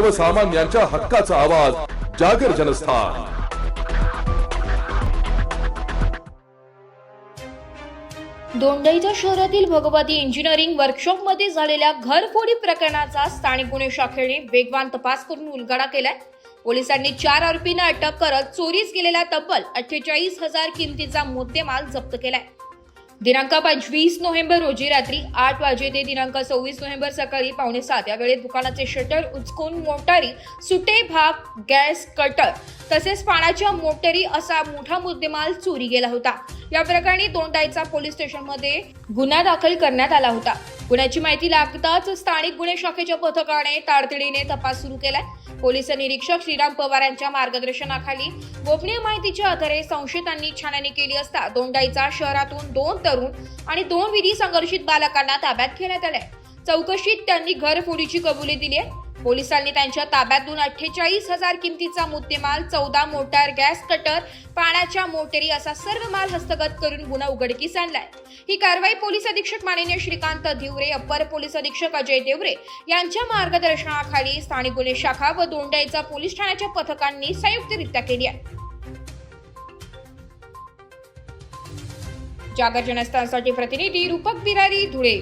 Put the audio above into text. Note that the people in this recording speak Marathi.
सर्वसामान्यांच्या हक्काचा आवाज जागर जनस्थान. दोंडाईचा शहरातील भगवती इंजिनिअरिंग वर्कशॉपमध्ये झालेल्या घरफोडी प्रकरणाचा स्थानिक गुन्हे शाखेने वेगवान तपास करून उलगडा केलाय. पोलिसांनी चार आरोपींना अटक करत चोरीस गेलेला तब्बल अठ्ठेचाळीस हजार किमतीचा मुद्देमाल जप्त केलाय. दिनांक पंचवीस नोव्हेंबर रोजी रात्री आठ वाजे ते दिनांक सव्वीस नोव्हेंबर सकाळी पावणे सात या वेळेत दुकानाचे शटर उचकून मोटारी सुटे भाग गॅस कटर तसेच पाण्याच्या मोटरी असा मोठा मुद्देमाल चोरी गेला होता. या प्रकरणी दोंडाईचा पोलीस स्टेशनमध्ये गुन्हा दाखल करण्यात आला होता. गुन्ह्याची माहिती लागताच स्थानिक गुन्हे शाखेच्या पथकाने तातडीने तपास सुरू केलाय. पोलीस निरीक्षक श्रीराम पवार यांच्या मार्गदर्शनाखाली गोपनीय माहितीच्या आधारे संशयितांनी छाननी केली असता दोंडाईचा शहरातून दोन तरुण आणि दोन विधी संघर्षित बालकांना ताब्यात घेण्यात आलाय. चौकशीत त्यांनी घरफोडीची कबुली दिली आहे. पोलिसांनी त्यांच्या ताब्यातून अठ्ठेचाळीस हजार किमतीचा मुद्देमाल चौदा मोटार गॅस कटर पाण्याच्या मोटेरी असा सर्व माल हस्तगत करून गुन्हा उघडकीस आणलाय. ही कारवाई पोलीस अधीक्षक माननीय श्रीकांत धिवरे अप्पर पोलीस अधीक्षक अजय देवरे यांच्या मार्गदर्शनाखाली स्थानिक गुन्हे शाखा व दोंडाईचा पोलीस ठाण्याच्या पथकांनी संयुक्तरित्या केली आहे. जागर जनस्थानसाठी प्रतिनिधी रूपक बिरारी धुळे.